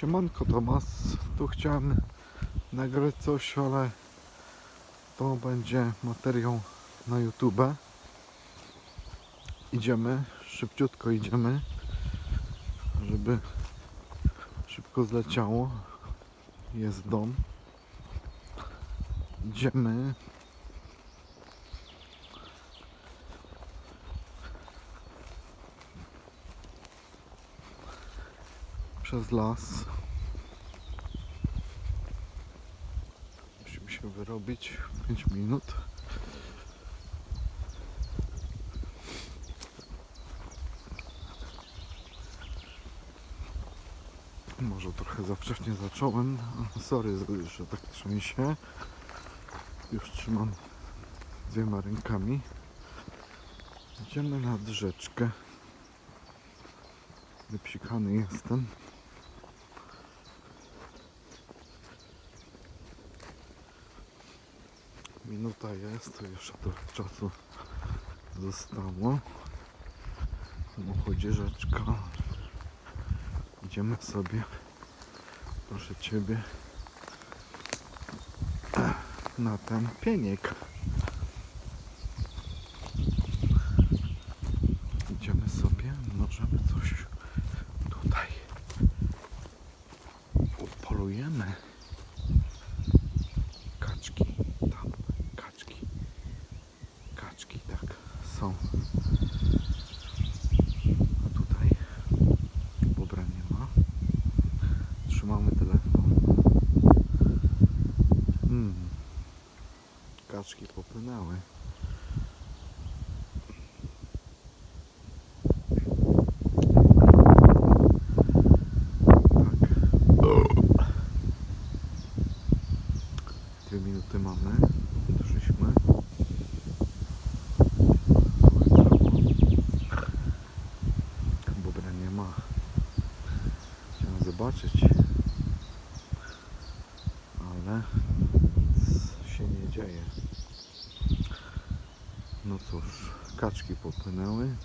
Siemanko Tomas, tu chciałem nagrać coś, ale to będzie materiał na YouTube. Idziemy, szybciutko idziemy, żeby szybko zleciało. Jest dom. Idziemy. Przez las. Musimy się wyrobić 5 minut. Może trochę za wcześnie zacząłem. Sorry, że tak trzęsie. Już trzymam dwiema rękami. Idziemy nad rzeczkę. Wypsikany jestem. Minuta jest, to jeszcze trochę czasu zostało. W samochodzie rzeczka. Idziemy sobie, proszę Ciebie, na ten pieniek. Idziemy sobie, możemy coś tutaj upolujemy. Kaczki, tam, kaczki, kaczki, tak, są. A tutaj bobra nie ma. Trzymamy telefon. Hmm. Kaczki popłynęły. Tak. Dwie minuty mamy. Ma. Zobaczyć. Ale nic się nie dzieje. No cóż, kaczki popłynęły.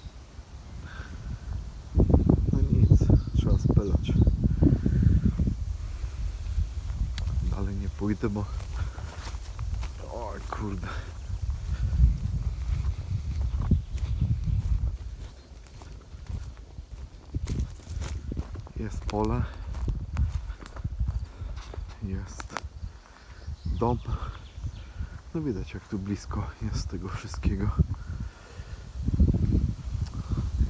No nic, trzeba spelać. Dalej nie pójdę, bo... O kurde. Jest pole. Jest dom. No widać jak tu blisko jest tego wszystkiego.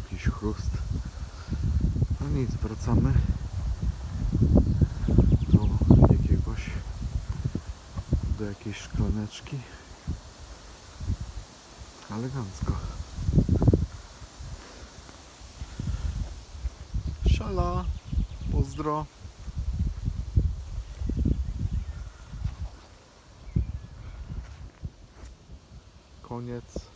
Jakiś chrust. No nic, wracamy do jakiegoś do jakiejś szklaneczki. Elegancko. Szala. Pozdro. Koniec.